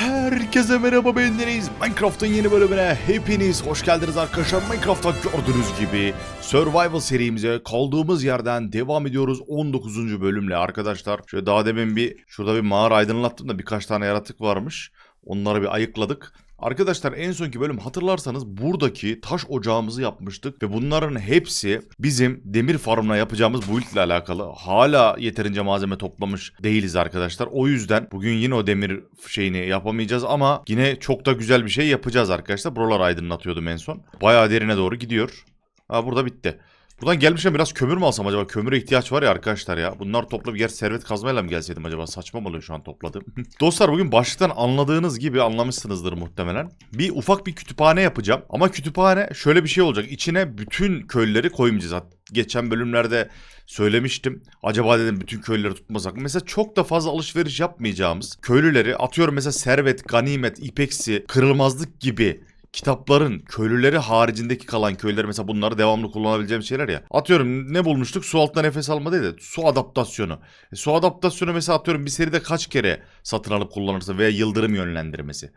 Herkese merhaba bendeniz. Minecraft'ın yeni bölümüne hepiniz hoş geldiniz arkadaşlar. Minecraft'ta gördüğünüz gibi Survival serimize kaldığımız yerden devam ediyoruz 19. bölümle arkadaşlar. Şöyle daha demin bir şurada bir mağara aydınlattım da birkaç tane yaratık varmış. Onları bir ayıkladık. Arkadaşlar en sonki bölüm hatırlarsanız buradaki taş ocağımızı yapmıştık ve bunların hepsi bizim demir farmına yapacağımız build ile alakalı. Hala yeterince malzeme toplamış değiliz arkadaşlar. O yüzden bugün yine o demir şeyini yapamayacağız ama yine çok da güzel bir şey yapacağız arkadaşlar. Buralar aydınlatıyordum en son. Bayağı derine doğru gidiyor. Ha burada bitti. Buradan gelmişken biraz kömür mü alsam acaba? Kömüre ihtiyaç var ya arkadaşlar ya. Bunlar topla bir yer servet kazmayla mı gelseydim acaba? Saçma mı oluyor şu an topladığım? Dostlar bugün başlıktan anladığınız gibi anlamışsınızdır muhtemelen. Bir ufak bir kütüphane yapacağım. Ama kütüphane şöyle bir şey olacak. İçine bütün köylüleri koymayacağız. Geçen bölümlerde söylemiştim. Acaba dedim bütün köylüleri tutmasak mı? Mesela çok da fazla alışveriş yapmayacağımız köylüleri atıyorum mesela servet, ganimet, ipeksi, kırılmazlık gibi kitapların köylüleri haricindeki kalan köyleri mesela bunları devamlı kullanabileceğim şeyler ya. Atıyorum ne bulmuştuk? Su altında nefes alma değil de su adaptasyonu. E, su adaptasyonu mesela atıyorum bir seride kaç kere satın alıp kullanırsın veya yıldırım yönlendirmesi.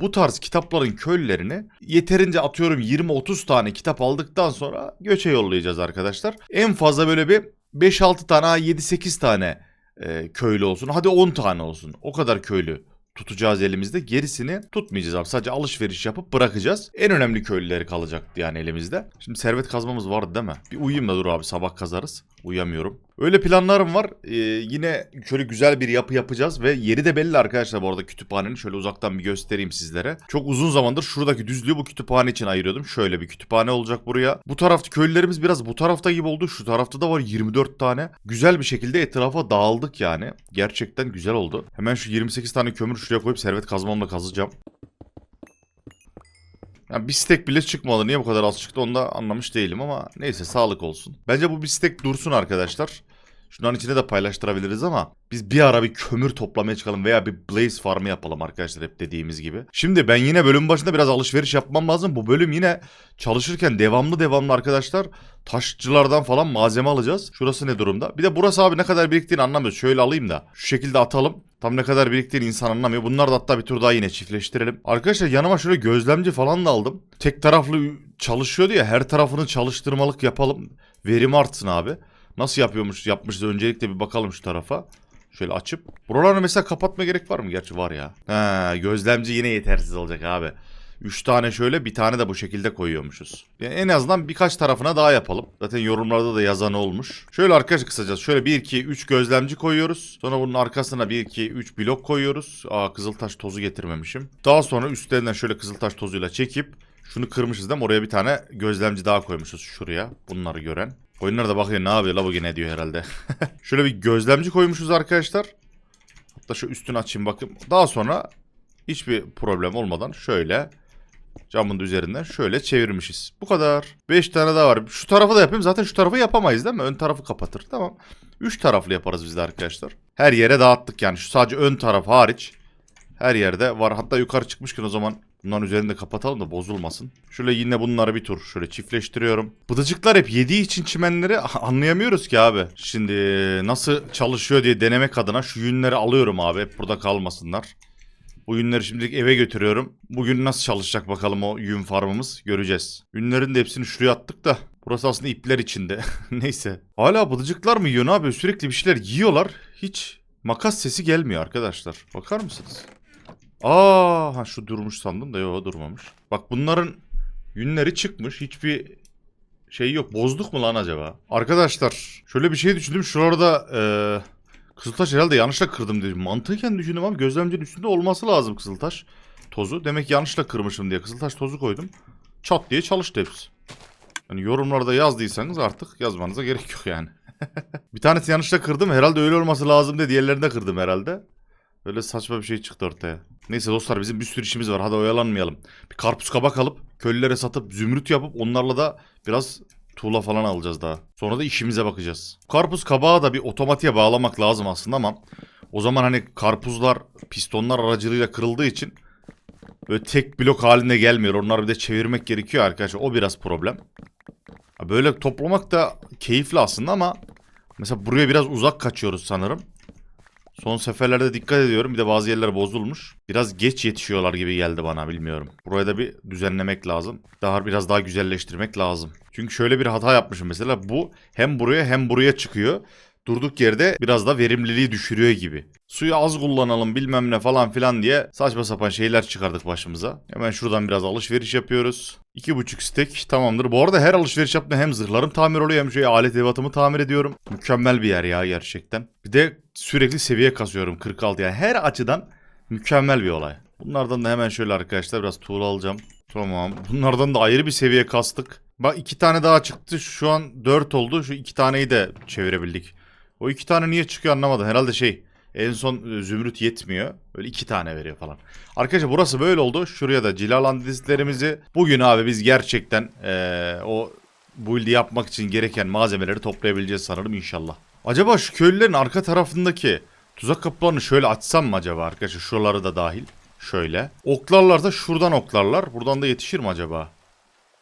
Bu tarz kitapların köylülerini yeterince atıyorum 20-30 tane kitap aldıktan sonra göçe yollayacağız arkadaşlar. En fazla böyle bir 5-6 tane 7-8 tane e, köylü olsun. Hadi 10 tane olsun. O kadar köylü tutacağız elimizde. Gerisini tutmayacağız abi. Sadece alışveriş yapıp bırakacağız. En önemli köylüleri kalacaktı yani elimizde. Şimdi servet kazmamız vardı değil mi? Bir uyuyayım da dur abi sabah kazarız. Uyuyamıyorum. Öyle planlarım var. Ee, yine şöyle güzel bir yapı yapacağız ve yeri de belli arkadaşlar bu arada kütüphanenin. Şöyle uzaktan bir göstereyim sizlere. Çok uzun zamandır şuradaki düzlüğü bu kütüphane için ayırıyordum. Şöyle bir kütüphane olacak buraya. Bu tarafta köylülerimiz biraz bu tarafta gibi oldu. Şu tarafta da var 24 tane. Güzel bir şekilde etrafa dağıldık yani. Gerçekten güzel oldu. Hemen şu 28 tane kömür şuraya koyup servet kazmamla kazacağım. Yani bir stek bile çıkmadı. Niye bu kadar az çıktı onu da anlamış değilim ama neyse sağlık olsun. Bence bu bir stek dursun arkadaşlar. Şunların içine de paylaştırabiliriz ama biz bir ara bir kömür toplamaya çıkalım veya bir blaze farmı yapalım arkadaşlar hep dediğimiz gibi. Şimdi ben yine bölüm başında biraz alışveriş yapmam lazım. Bu bölüm yine çalışırken devamlı devamlı arkadaşlar taşçılardan falan malzeme alacağız. Şurası ne durumda? Bir de burası abi ne kadar biriktiğini anlamıyoruz. Şöyle alayım da şu şekilde atalım. Tam ne kadar biriktiğini insan anlamıyor. Bunlar da hatta bir tur daha yine çiftleştirelim. Arkadaşlar yanıma şöyle gözlemci falan da aldım. Tek taraflı çalışıyordu ya her tarafını çalıştırmalık yapalım. Verim artsın abi. Nasıl yapıyormuş yapmışız öncelikle bir bakalım şu tarafa. Şöyle açıp. Buraları mesela kapatma gerek var mı? Gerçi var ya. He, gözlemci yine yetersiz olacak abi. 3 tane şöyle bir tane de bu şekilde koyuyormuşuz. Yani en azından birkaç tarafına daha yapalım. Zaten yorumlarda da yazan olmuş. Şöyle arkadaşlar kısaca şöyle 1 2 3 gözlemci koyuyoruz. Sonra bunun arkasına 1 2 3 blok koyuyoruz. Aa kızıltaş tozu getirmemişim. Daha sonra üstlerinden şöyle kızıltaş tozuyla çekip şunu kırmışız değil mi? Oraya bir tane gözlemci daha koymuşuz şuraya. Bunları gören. Oyunlar da bakıyor ne yapıyor la bu gene diyor herhalde. şöyle bir gözlemci koymuşuz arkadaşlar. Hatta şu üstünü açayım bakın. Daha sonra hiçbir problem olmadan şöyle camın üzerinden şöyle çevirmişiz. Bu kadar. 5 tane daha var. Şu tarafı da yapayım. Zaten şu tarafı yapamayız değil mi? Ön tarafı kapatır. Tamam. 3 taraflı yaparız biz de arkadaşlar. Her yere dağıttık yani. Şu sadece ön taraf hariç. Her yerde var. Hatta yukarı çıkmışken o zaman bunların üzerini de kapatalım da bozulmasın. Şöyle yine bunları bir tur şöyle çiftleştiriyorum. Bıdıcıklar hep yediği için çimenleri anlayamıyoruz ki abi. Şimdi nasıl çalışıyor diye denemek adına şu yünleri alıyorum abi. Hep burada kalmasınlar. Bu yünleri şimdilik eve götürüyorum. Bugün nasıl çalışacak bakalım o yün farmımız göreceğiz. Yünlerin de hepsini şuraya attık da. Burası aslında ipler içinde. Neyse. Hala bıdıcıklar mı yiyor ne yapıyor? Sürekli bir şeyler yiyorlar. Hiç makas sesi gelmiyor arkadaşlar. Bakar mısınız? Aa, ha şu durmuş sandım da yok durmamış. Bak bunların yünleri çıkmış. Hiçbir şey yok. Bozduk mu lan acaba? Arkadaşlar şöyle bir şey düşündüm. Şurada eee Kızıltaş herhalde yanlışla kırdım dedim. Mantıken düşündüm ama gözlemcinin üstünde olması lazım kızıltaş tozu. Demek yanlışla kırmışım diye kızıltaş tozu koydum. Çat diye çalıştı hepsi. Yani yorumlarda yazdıysanız artık yazmanıza gerek yok yani. bir tanesi yanlışla kırdım. Herhalde öyle olması lazım diye diğerlerinde kırdım herhalde. Öyle saçma bir şey çıktı ortaya. Neyse dostlar bizim bir sürü işimiz var. Hadi oyalanmayalım. Bir karpuz kabak alıp köylülere satıp zümrüt yapıp onlarla da biraz tuğla falan alacağız daha. Sonra da işimize bakacağız. Karpuz kabağı da bir otomatiğe bağlamak lazım aslında ama o zaman hani karpuzlar pistonlar aracılığıyla kırıldığı için böyle tek blok halinde gelmiyor. Onları bir de çevirmek gerekiyor arkadaşlar. O biraz problem. Böyle toplamak da keyifli aslında ama mesela buraya biraz uzak kaçıyoruz sanırım. Son seferlerde dikkat ediyorum. Bir de bazı yerler bozulmuş. Biraz geç yetişiyorlar gibi geldi bana bilmiyorum. Burayı da bir düzenlemek lazım. Daha biraz daha güzelleştirmek lazım. Çünkü şöyle bir hata yapmışım mesela. Bu hem buraya hem buraya çıkıyor. Durduk yerde biraz da verimliliği düşürüyor gibi. Suyu az kullanalım bilmem ne falan filan diye saçma sapan şeyler çıkardık başımıza. Hemen şuradan biraz alışveriş yapıyoruz. 2,5 stek tamamdır. Bu arada her alışveriş yaptığımda hem zırhlarım tamir oluyor hem şöyle alet evatımı tamir ediyorum. Mükemmel bir yer ya gerçekten. Bir de sürekli seviye kasıyorum 46 yani her açıdan mükemmel bir olay. Bunlardan da hemen şöyle arkadaşlar biraz tuğla alacağım. Tamam. Bunlardan da ayrı bir seviye kastık. Bak iki tane daha çıktı. Şu an 4 oldu. Şu iki taneyi de çevirebildik. O iki tane niye çıkıyor anlamadım. Herhalde şey en son e, zümrüt yetmiyor. Böyle iki tane veriyor falan. Arkadaşlar burası böyle oldu. Şuraya da cilalandizlerimizi. Bugün abi biz gerçekten eee, o build'i yapmak için gereken malzemeleri toplayabileceğiz sanırım inşallah. Acaba şu köylülerin arka tarafındaki tuzak kapılarını şöyle açsam mı acaba arkadaşlar? Şuraları da dahil. Şöyle. Oklarlarsa şuradan oklarlar. Buradan da yetişir mi acaba?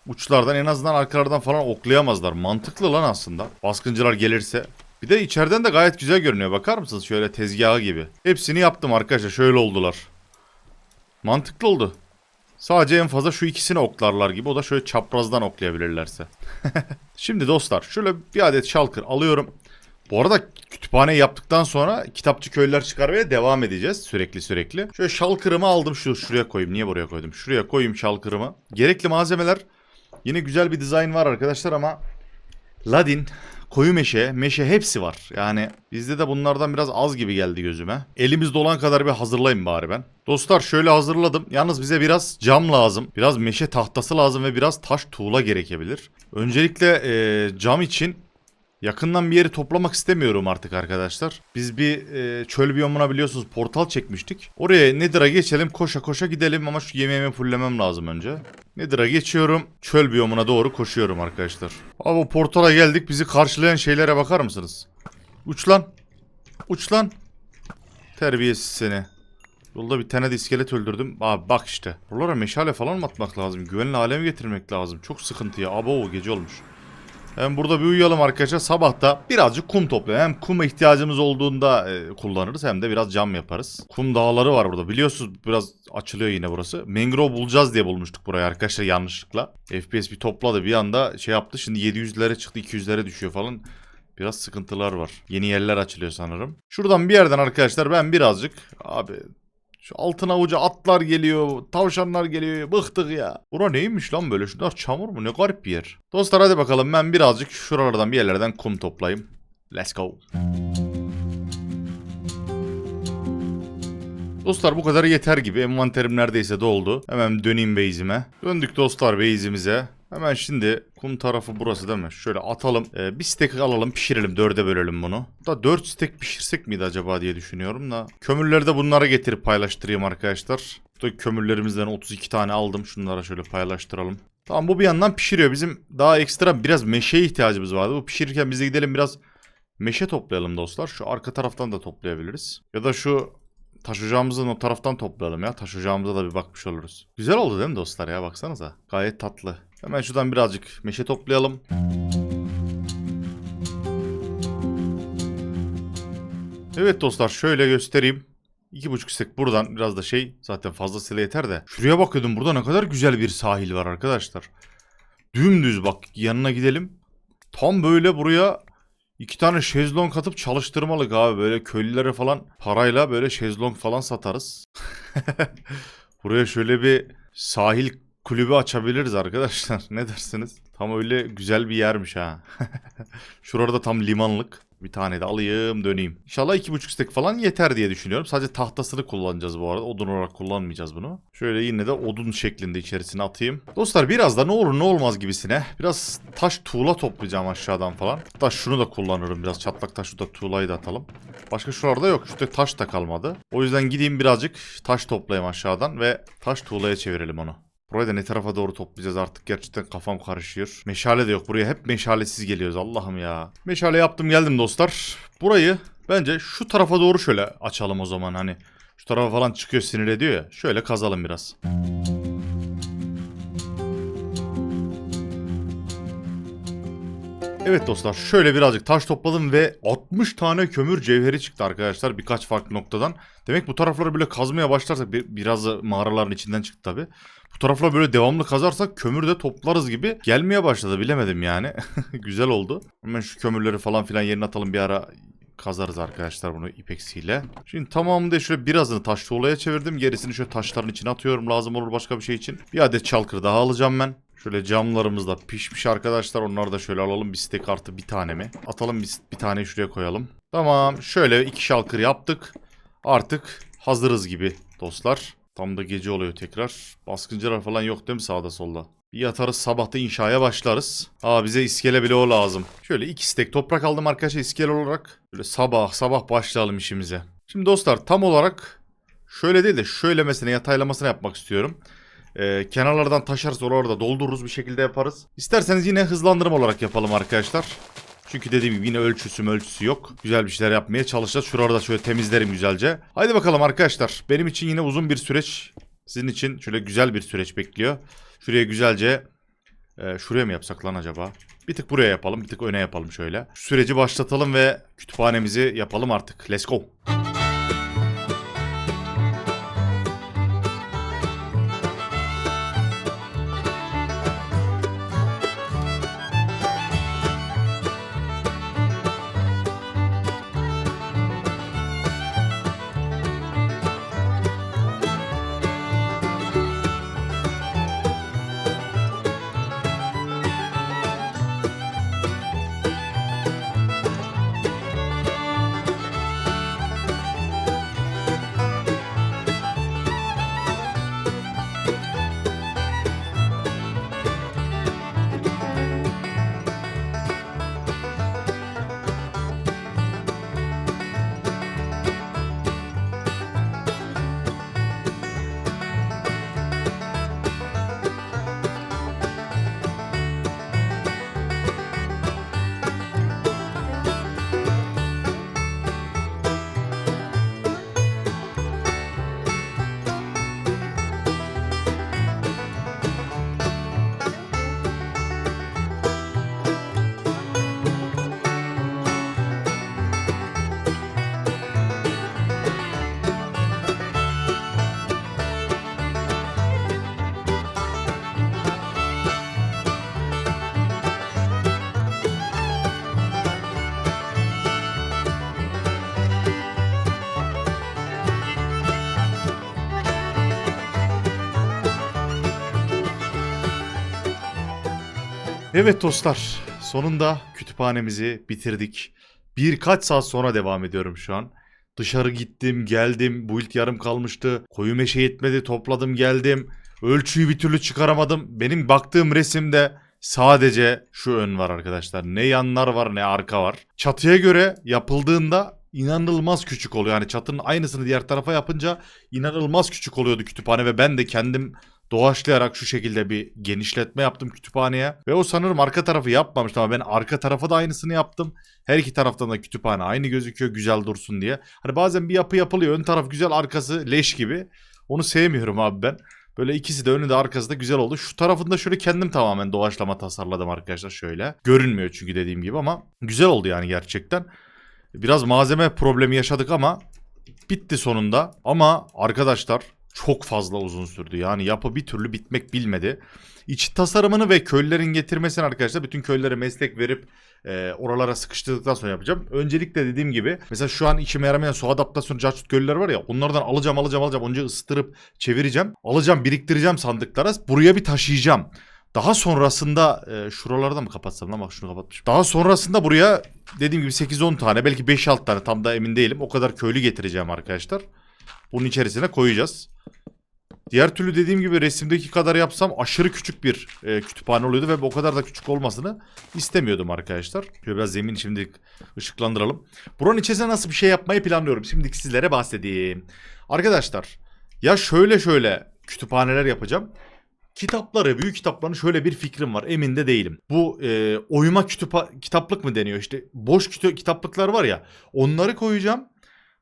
Uçlardan en azından arkalardan falan oklayamazlar. Mantıklı lan aslında. Baskıncılar gelirse. Bir de içeriden de gayet güzel görünüyor. Bakar mısınız? Şöyle tezgahı gibi. Hepsini yaptım arkadaşlar. Şöyle oldular. Mantıklı oldu. Sadece en fazla şu ikisini oklarlar gibi. O da şöyle çaprazdan oklayabilirlerse. Şimdi dostlar şöyle bir adet şalkır alıyorum. Bu arada kütüphane yaptıktan sonra kitapçı köylüler çıkarmaya devam edeceğiz sürekli sürekli. Şöyle şalkırımı aldım şu şuraya koyayım. Niye buraya koydum? Şuraya koyayım şalkırımı. Gerekli malzemeler yine güzel bir dizayn var arkadaşlar ama Ladin, koyu meşe, meşe hepsi var. Yani bizde de bunlardan biraz az gibi geldi gözüme. Elimizde olan kadar bir hazırlayayım bari ben. Dostlar şöyle hazırladım. Yalnız bize biraz cam lazım. Biraz meşe tahtası lazım ve biraz taş tuğla gerekebilir. Öncelikle eee, cam için Yakından bir yeri toplamak istemiyorum artık arkadaşlar. Biz bir e, çöl biyomuna biliyorsunuz portal çekmiştik. Oraya Nether'a geçelim koşa koşa gidelim ama şu yemeğimi fullemem lazım önce. Nether'a geçiyorum. Çöl biyomuna doğru koşuyorum arkadaşlar. Abi bu portala geldik bizi karşılayan şeylere bakar mısınız? Uç lan. Uç lan. Terbiyesiz seni. Yolda bir tane de iskelet öldürdüm. Abi bak işte. Buralara meşale falan mı atmak lazım? Güvenli hale mi getirmek lazım? Çok sıkıntı ya. Abo gece olmuş. Hem burada bir uyuyalım arkadaşlar. Sabah da birazcık kum toplayalım. Hem kuma ihtiyacımız olduğunda e, kullanırız hem de biraz cam yaparız. Kum dağları var burada. Biliyorsunuz biraz açılıyor yine burası. Mangrove bulacağız diye bulmuştuk burayı arkadaşlar yanlışlıkla. FPS bir topladı bir anda şey yaptı. Şimdi 700'lere çıktı 200'lere düşüyor falan. Biraz sıkıntılar var. Yeni yerler açılıyor sanırım. Şuradan bir yerden arkadaşlar ben birazcık abi şu altın avuca atlar geliyor, tavşanlar geliyor. Bıktık ya. Bura neymiş lan böyle? Şunlar çamur mu? Ne garip bir yer. Dostlar hadi bakalım ben birazcık şuralardan bir yerlerden kum toplayayım. Let's go. Dostlar bu kadar yeter gibi. Envanterim neredeyse doldu. Hemen döneyim base'ime. Döndük dostlar base'imize. Hemen şimdi kum tarafı burası değil mi? Şöyle atalım. Ee, bir stek alalım pişirelim. Dörde bölelim bunu. Da dört stek pişirsek miydi acaba diye düşünüyorum da. Kömürleri de bunlara getirip paylaştırayım arkadaşlar. Burada kömürlerimizden 32 tane aldım. Şunlara şöyle paylaştıralım. Tamam bu bir yandan pişiriyor. Bizim daha ekstra biraz meşeye ihtiyacımız vardı. Bu pişirirken biz de gidelim biraz meşe toplayalım dostlar. Şu arka taraftan da toplayabiliriz. Ya da şu taş ocağımızın o taraftan toplayalım ya. Taş ocağımıza da bir bakmış oluruz. Güzel oldu değil mi dostlar ya baksanıza. Gayet tatlı. Hemen şuradan birazcık meşe toplayalım. Evet dostlar şöyle göstereyim. İki buçuk stek buradan biraz da şey zaten fazlasıyla yeter de. Şuraya bakıyordum burada ne kadar güzel bir sahil var arkadaşlar. Dümdüz bak yanına gidelim. Tam böyle buraya iki tane şezlong atıp çalıştırmalık abi. Böyle köylülere falan parayla böyle şezlong falan satarız. buraya şöyle bir sahil kulübü açabiliriz arkadaşlar. Ne dersiniz? Tam öyle güzel bir yermiş ha. Şurada tam limanlık. Bir tane de alayım döneyim. İnşallah iki buçuk stek falan yeter diye düşünüyorum. Sadece tahtasını kullanacağız bu arada. Odun olarak kullanmayacağız bunu. Şöyle yine de odun şeklinde içerisine atayım. Dostlar biraz da ne olur ne olmaz gibisine. Biraz taş tuğla toplayacağım aşağıdan falan. Hatta şunu da kullanırım biraz. Çatlak taşı da tuğlayı da atalım. Başka şuralarda yok. Şurada taş da kalmadı. O yüzden gideyim birazcık taş toplayayım aşağıdan ve taş tuğlaya çevirelim onu. Burayı da ne tarafa doğru toplayacağız artık gerçekten kafam karışıyor. Meşale de yok buraya hep meşalesiz geliyoruz Allah'ım ya. Meşale yaptım geldim dostlar. Burayı bence şu tarafa doğru şöyle açalım o zaman hani. Şu tarafa falan çıkıyor sinir ediyor ya. Şöyle kazalım biraz. Evet dostlar şöyle birazcık taş topladım ve 60 tane kömür cevheri çıktı arkadaşlar birkaç farklı noktadan. Demek bu tarafları böyle kazmaya başlarsak bir- biraz mağaraların içinden çıktı tabi. Bu taraflar böyle devamlı kazarsak kömür de toplarız gibi gelmeye başladı bilemedim yani. Güzel oldu. Hemen şu kömürleri falan filan yerine atalım bir ara kazarız arkadaşlar bunu ipeksiyle. Şimdi tamamını da şöyle birazını taş tuğlaya çevirdim. Gerisini şöyle taşların içine atıyorum lazım olur başka bir şey için. Bir adet çalkır daha alacağım ben. Şöyle camlarımız da pişmiş arkadaşlar. Onları da şöyle alalım. Bir stek artı bir tane mi? Atalım bir, bir tane şuraya koyalım. Tamam. Şöyle iki şalkır yaptık. Artık hazırız gibi dostlar. Tam da gece oluyor tekrar. Baskıncılar falan yok değil mi sağda solda? Bir yatarız sabahta inşaya başlarız. Aa bize iskele bile o lazım. Şöyle iki stek toprak aldım arkadaşlar iskele olarak. Böyle sabah sabah başlayalım işimize. Şimdi dostlar tam olarak şöyle değil de şöyle mesela yataylamasını yapmak istiyorum. Ee, kenarlardan taşarız oraları da doldururuz bir şekilde yaparız. İsterseniz yine hızlandırma olarak yapalım arkadaşlar. Çünkü dediğim gibi yine ölçüsü ölçüsü yok. Güzel bir şeyler yapmaya çalışacağız. Şuraları da şöyle temizlerim güzelce. Haydi bakalım arkadaşlar. Benim için yine uzun bir süreç. Sizin için şöyle güzel bir süreç bekliyor. Şuraya güzelce... e, şuraya mı yapsak lan acaba? Bir tık buraya yapalım. Bir tık öne yapalım şöyle. Şu süreci başlatalım ve kütüphanemizi yapalım artık. Let's go. Evet dostlar, sonunda kütüphanemizi bitirdik. Birkaç saat sonra devam ediyorum şu an. Dışarı gittim, geldim, build yarım kalmıştı. Koyu meşe yetmedi, topladım geldim. Ölçüyü bir türlü çıkaramadım. Benim baktığım resimde sadece şu ön var arkadaşlar. Ne yanlar var ne arka var. Çatıya göre yapıldığında inanılmaz küçük oluyor. Yani çatının aynısını diğer tarafa yapınca inanılmaz küçük oluyordu kütüphane ve ben de kendim doğaçlayarak şu şekilde bir genişletme yaptım kütüphaneye. Ve o sanırım arka tarafı yapmamıştı ama ben arka tarafa da aynısını yaptım. Her iki taraftan da kütüphane aynı gözüküyor güzel dursun diye. Hani bazen bir yapı yapılıyor ön taraf güzel arkası leş gibi. Onu sevmiyorum abi ben. Böyle ikisi de önü de arkası da güzel oldu. Şu tarafında şöyle kendim tamamen doğaçlama tasarladım arkadaşlar şöyle. Görünmüyor çünkü dediğim gibi ama güzel oldu yani gerçekten. Biraz malzeme problemi yaşadık ama bitti sonunda. Ama arkadaşlar çok fazla uzun sürdü. Yani yapı bir türlü bitmek bilmedi. İç tasarımını ve köylülerin getirmesini arkadaşlar bütün köylere meslek verip e, oralara sıkıştırdıktan sonra yapacağım. Öncelikle dediğim gibi mesela şu an işime yaramayan su adaptasyonu carçut köylüler var ya onlardan alacağım alacağım alacağım. Onca ısıtırıp çevireceğim. Alacağım biriktireceğim sandıklara. Buraya bir taşıyacağım. Daha sonrasında e, şuralarda mı kapatsam lan bak şunu kapatmışım. Daha sonrasında buraya dediğim gibi 8-10 tane belki 5-6 tane tam da emin değilim. O kadar köylü getireceğim arkadaşlar. Bunun içerisine koyacağız. Diğer türlü dediğim gibi resimdeki kadar yapsam aşırı küçük bir e, kütüphane oluyordu ve o kadar da küçük olmasını istemiyordum arkadaşlar. Şöyle biraz zemin şimdi ışıklandıralım. Buranın içerisine nasıl bir şey yapmayı planlıyorum. Şimdi sizlere bahsedeyim. Arkadaşlar ya şöyle şöyle kütüphaneler yapacağım. Kitapları, büyük kitapların şöyle bir fikrim var. Emin de değilim. Bu e, oyma kitaplık mı deniyor? İşte boş kitaplıklar var ya. Onları koyacağım.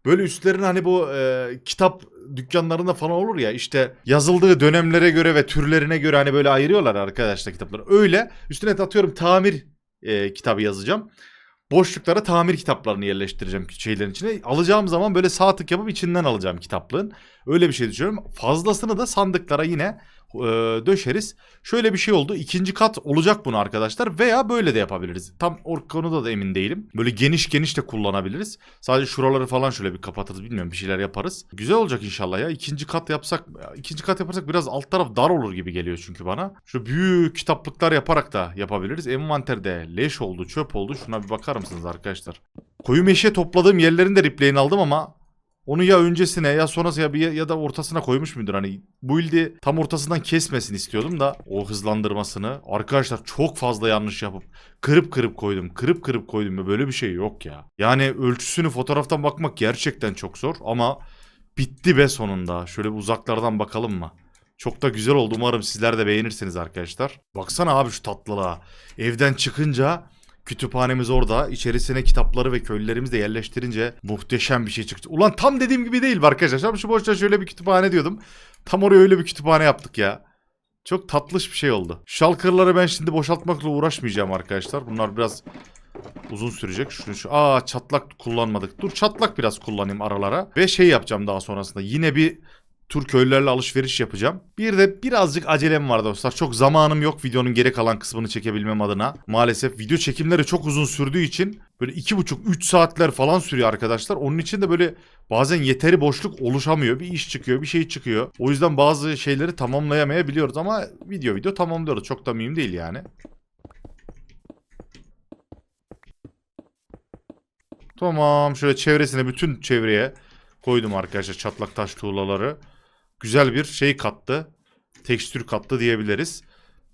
Böyle üstlerine hani bu e, kitap dükkanlarında falan olur ya işte yazıldığı dönemlere göre ve türlerine göre hani böyle ayırıyorlar arkadaşlar kitapları. Öyle üstüne atıyorum tamir e, kitabı yazacağım. Boşluklara tamir kitaplarını yerleştireceğim şeylerin içine. Alacağım zaman böyle sağ tık yapıp içinden alacağım kitaplığın. Öyle bir şey düşünüyorum. Fazlasını da sandıklara yine e, döşeriz. Şöyle bir şey oldu. İkinci kat olacak bunu arkadaşlar. Veya böyle de yapabiliriz. Tam o konuda da emin değilim. Böyle geniş geniş de kullanabiliriz. Sadece şuraları falan şöyle bir kapatırız. Bilmiyorum bir şeyler yaparız. Güzel olacak inşallah ya. İkinci kat yapsak, ikinci kat yaparsak biraz alt taraf dar olur gibi geliyor çünkü bana. Şu büyük kitaplıklar yaparak da yapabiliriz. Envanterde leş oldu, çöp oldu. Şuna bir bakar mısınız arkadaşlar? Koyu meşe topladığım yerlerin de replay'ini aldım ama onu ya öncesine ya sonrasına ya, bir, ya da ortasına koymuş mudur? Hani build'i tam ortasından kesmesin istiyordum da o hızlandırmasını. Arkadaşlar çok fazla yanlış yapıp kırıp kırıp koydum. Kırıp kırıp koydum. ya Böyle bir şey yok ya. Yani ölçüsünü fotoğraftan bakmak gerçekten çok zor ama bitti be sonunda. Şöyle uzaklardan bakalım mı? Çok da güzel oldu. Umarım sizler de beğenirsiniz arkadaşlar. Baksana abi şu tatlılığa. Evden çıkınca Kütüphanemiz orada. İçerisine kitapları ve köylülerimizi de yerleştirince muhteşem bir şey çıktı. Ulan tam dediğim gibi değil arkadaşlar. Tam şu boşta şöyle bir kütüphane diyordum. Tam oraya öyle bir kütüphane yaptık ya. Çok tatlış bir şey oldu. Şalkırları ben şimdi boşaltmakla uğraşmayacağım arkadaşlar. Bunlar biraz uzun sürecek. Şunu şu aa çatlak kullanmadık. Dur çatlak biraz kullanayım aralara. Ve şey yapacağım daha sonrasında. Yine bir tur köylülerle alışveriş yapacağım. Bir de birazcık acelem var dostlar. Çok zamanım yok videonun geri kalan kısmını çekebilmem adına. Maalesef video çekimleri çok uzun sürdüğü için böyle 2,5-3 saatler falan sürüyor arkadaşlar. Onun için de böyle bazen yeteri boşluk oluşamıyor. Bir iş çıkıyor, bir şey çıkıyor. O yüzden bazı şeyleri tamamlayamayabiliyoruz ama video video tamamlıyoruz. Çok da mühim değil yani. Tamam şöyle çevresine bütün çevreye koydum arkadaşlar çatlak taş tuğlaları güzel bir şey kattı. Tekstür kattı diyebiliriz.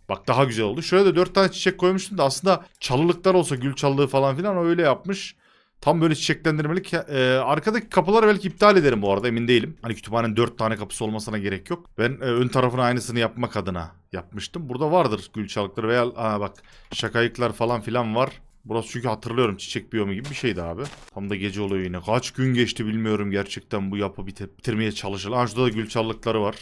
Bak daha güzel oldu. Şöyle de 4 tane çiçek koymuştum da aslında çalılıklar olsa gül çalılığı falan filan öyle yapmış. Tam böyle çiçeklendirmelik. Ee, arkadaki kapıları belki iptal ederim bu arada emin değilim. Hani kütüphanenin 4 tane kapısı olmasına gerek yok. Ben e, ön tarafına aynısını yapmak adına yapmıştım. Burada vardır gül çalıkları veya aa, bak şakayıklar falan filan var. Burası çünkü hatırlıyorum çiçek biyomu gibi bir şeydi abi. Tam da gece oluyor yine. Kaç gün geçti bilmiyorum gerçekten bu yapı bitir bitirmeye çalışılır. Aa şurada da gül çalılıkları var.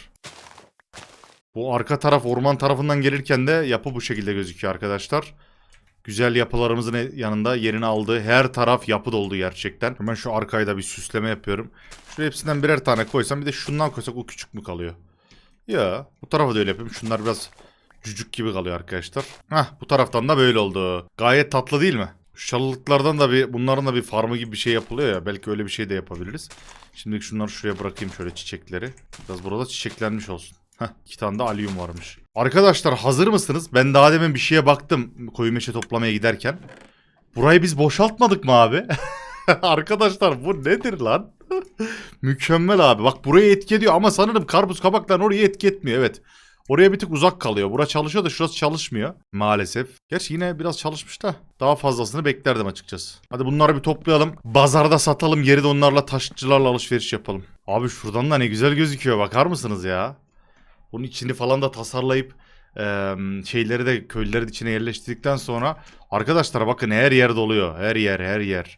Bu arka taraf orman tarafından gelirken de yapı bu şekilde gözüküyor arkadaşlar. Güzel yapılarımızın e- yanında yerini aldığı her taraf yapı doldu gerçekten. Hemen şu arkayı da bir süsleme yapıyorum. Şu hepsinden birer tane koysam bir de şundan koysak o küçük mü kalıyor? Ya bu tarafa da öyle yapayım. Şunlar biraz cücük gibi kalıyor arkadaşlar. Hah bu taraftan da böyle oldu. Gayet tatlı değil mi? Şu çalılıklardan da bir bunların da bir farmı gibi bir şey yapılıyor ya. Belki öyle bir şey de yapabiliriz. Şimdi şunları şuraya bırakayım şöyle çiçekleri. Biraz burada çiçeklenmiş olsun. Heh, iki tane de alyum varmış. Arkadaşlar hazır mısınız? Ben daha demin bir şeye baktım koyu meşe toplamaya giderken. Burayı biz boşaltmadık mı abi? Arkadaşlar bu nedir lan? Mükemmel abi. Bak burayı etki ediyor ama sanırım karpuz kabakların orayı etki etmiyor. Evet. Oraya bir tık uzak kalıyor. Bura çalışıyor da şurası çalışmıyor. Maalesef. Gerçi yine biraz çalışmış da daha fazlasını beklerdim açıkçası. Hadi bunları bir toplayalım. Bazarda satalım. Geri de onlarla taşıtçılarla alışveriş yapalım. Abi şuradan da ne güzel gözüküyor. Bakar mısınız ya? Bunun içini falan da tasarlayıp şeyleri de köylülerin içine yerleştirdikten sonra arkadaşlar bakın her yer doluyor. Her yer her yer.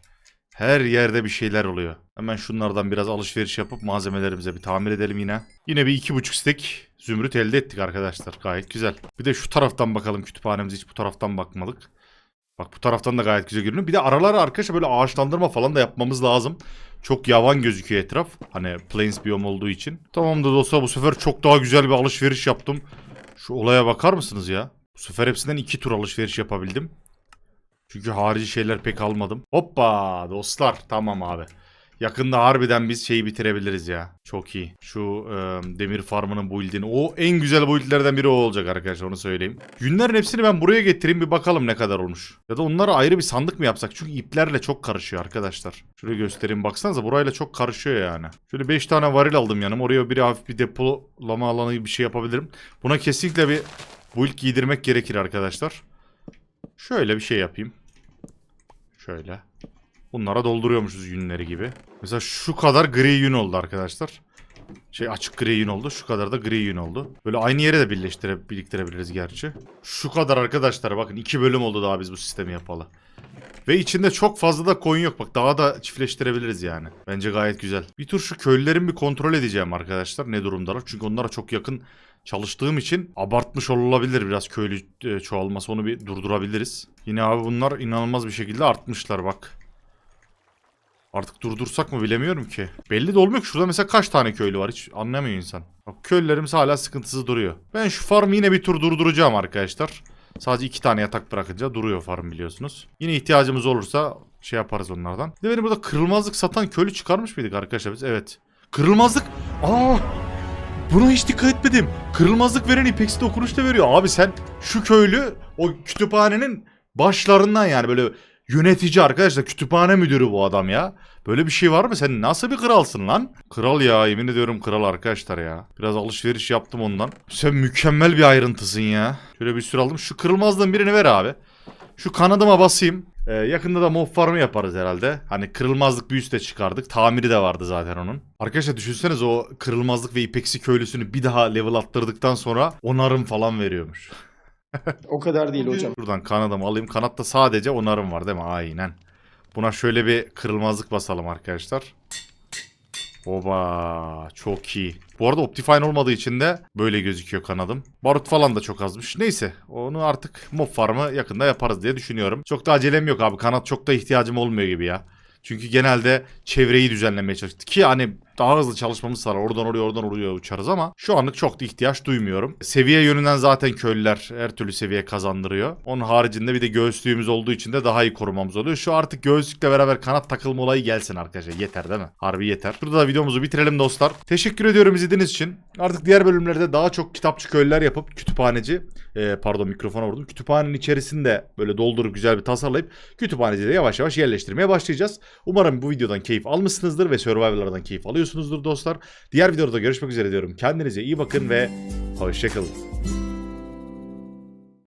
Her yerde bir şeyler oluyor. Hemen şunlardan biraz alışveriş yapıp malzemelerimize bir tamir edelim yine. Yine bir iki buçuk stek zümrüt elde ettik arkadaşlar. Gayet güzel. Bir de şu taraftan bakalım kütüphanemize hiç bu taraftan bakmadık. Bak bu taraftan da gayet güzel görünüyor. Bir de aralara arkadaşlar böyle ağaçlandırma falan da yapmamız lazım. Çok yavan gözüküyor etraf. Hani plains biyom olduğu için. Tamamdır dostlar bu sefer çok daha güzel bir alışveriş yaptım. Şu olaya bakar mısınız ya? Bu sefer hepsinden iki tur alışveriş yapabildim. Çünkü harici şeyler pek almadım. Hoppa dostlar tamam abi. Yakında harbiden biz şeyi bitirebiliriz ya. Çok iyi. Şu e, demir farmının build'ini. O en güzel build'lerden biri o olacak arkadaşlar onu söyleyeyim. Günlerin hepsini ben buraya getireyim bir bakalım ne kadar olmuş. Ya da onlara ayrı bir sandık mı yapsak? Çünkü iplerle çok karışıyor arkadaşlar. Şöyle göstereyim baksanıza burayla çok karışıyor yani. Şöyle 5 tane varil aldım yanım. Oraya bir hafif bir depolama alanı bir şey yapabilirim. Buna kesinlikle bir build giydirmek gerekir arkadaşlar. Şöyle bir şey yapayım. Şöyle. Bunlara dolduruyormuşuz yünleri gibi. Mesela şu kadar gri yün oldu arkadaşlar. Şey açık gri yün oldu. Şu kadar da gri yün oldu. Böyle aynı yere de birleştire, biriktirebiliriz gerçi. Şu kadar arkadaşlar bakın iki bölüm oldu daha biz bu sistemi yapalı. Ve içinde çok fazla da koyun yok. Bak daha da çiftleştirebiliriz yani. Bence gayet güzel. Bir tur şu köylülerin bir kontrol edeceğim arkadaşlar. Ne durumdalar? Çünkü onlara çok yakın çalıştığım için abartmış olabilir biraz köylü e, çoğalması. Onu bir durdurabiliriz. Yine abi bunlar inanılmaz bir şekilde artmışlar bak. Artık durdursak mı bilemiyorum ki. Belli de olmuyor ki şurada mesela kaç tane köylü var hiç anlamıyor insan. Bak köylülerimiz hala sıkıntısı duruyor. Ben şu farmı yine bir tur durduracağım arkadaşlar. Sadece iki tane yatak bırakınca duruyor farm biliyorsunuz. Yine ihtiyacımız olursa şey yaparız onlardan. Bir de benim burada kırılmazlık satan köylü çıkarmış mıydık arkadaşlar biz? Evet. Kırılmazlık. Aa! Buna hiç dikkat etmedim. Kırılmazlık veren ipeksi dokunuş da veriyor. Abi sen şu köylü o kütüphanenin başlarından yani böyle yönetici arkadaşlar kütüphane müdürü bu adam ya. Böyle bir şey var mı? Sen nasıl bir kralsın lan? Kral ya yemin ediyorum kral arkadaşlar ya. Biraz alışveriş yaptım ondan. Sen mükemmel bir ayrıntısın ya. Şöyle bir sürü aldım. Şu kırılmazlığın birini ver abi. Şu kanadıma basayım. Ee, yakında da mob farmı yaparız herhalde. Hani kırılmazlık büyüsü de çıkardık. Tamiri de vardı zaten onun. Arkadaşlar düşünsenize o kırılmazlık ve ipeksi köylüsünü bir daha level attırdıktan sonra onarım falan veriyormuş. O kadar değil hocam. Buradan kanadımı alayım. Kanatta sadece onarım var değil mi? Aynen. Buna şöyle bir kırılmazlık basalım arkadaşlar. Oba çok iyi. Bu arada Optifine olmadığı için de böyle gözüküyor kanadım. Barut falan da çok azmış. Neyse onu artık mob farmı yakında yaparız diye düşünüyorum. Çok da acelem yok abi. Kanat çok da ihtiyacım olmuyor gibi ya. Çünkü genelde çevreyi düzenlemeye çalıştık. Ki hani daha hızlı çalışmamız sağlar. Oradan oraya oradan oraya uçarız ama şu anlık çok da ihtiyaç duymuyorum. Seviye yönünden zaten köylüler her türlü seviye kazandırıyor. Onun haricinde bir de göğüslüğümüz olduğu için de daha iyi korumamız oluyor. Şu artık göğüslükle beraber kanat takılma olayı gelsin arkadaşlar. Yeter değil mi? Harbi yeter. Burada da videomuzu bitirelim dostlar. Teşekkür ediyorum izlediğiniz için. Artık diğer bölümlerde daha çok kitapçı köylüler yapıp kütüphaneci e, pardon mikrofona vurdum. Kütüphanenin içerisinde böyle doldurup güzel bir tasarlayıp kütüphaneci de yavaş yavaş yerleştirmeye başlayacağız. Umarım bu videodan keyif almışsınızdır ve Survivor'lardan keyif alıyorsunuzdur dostlar. Diğer videoda görüşmek üzere diyorum. Kendinize iyi bakın ve hoşçakalın.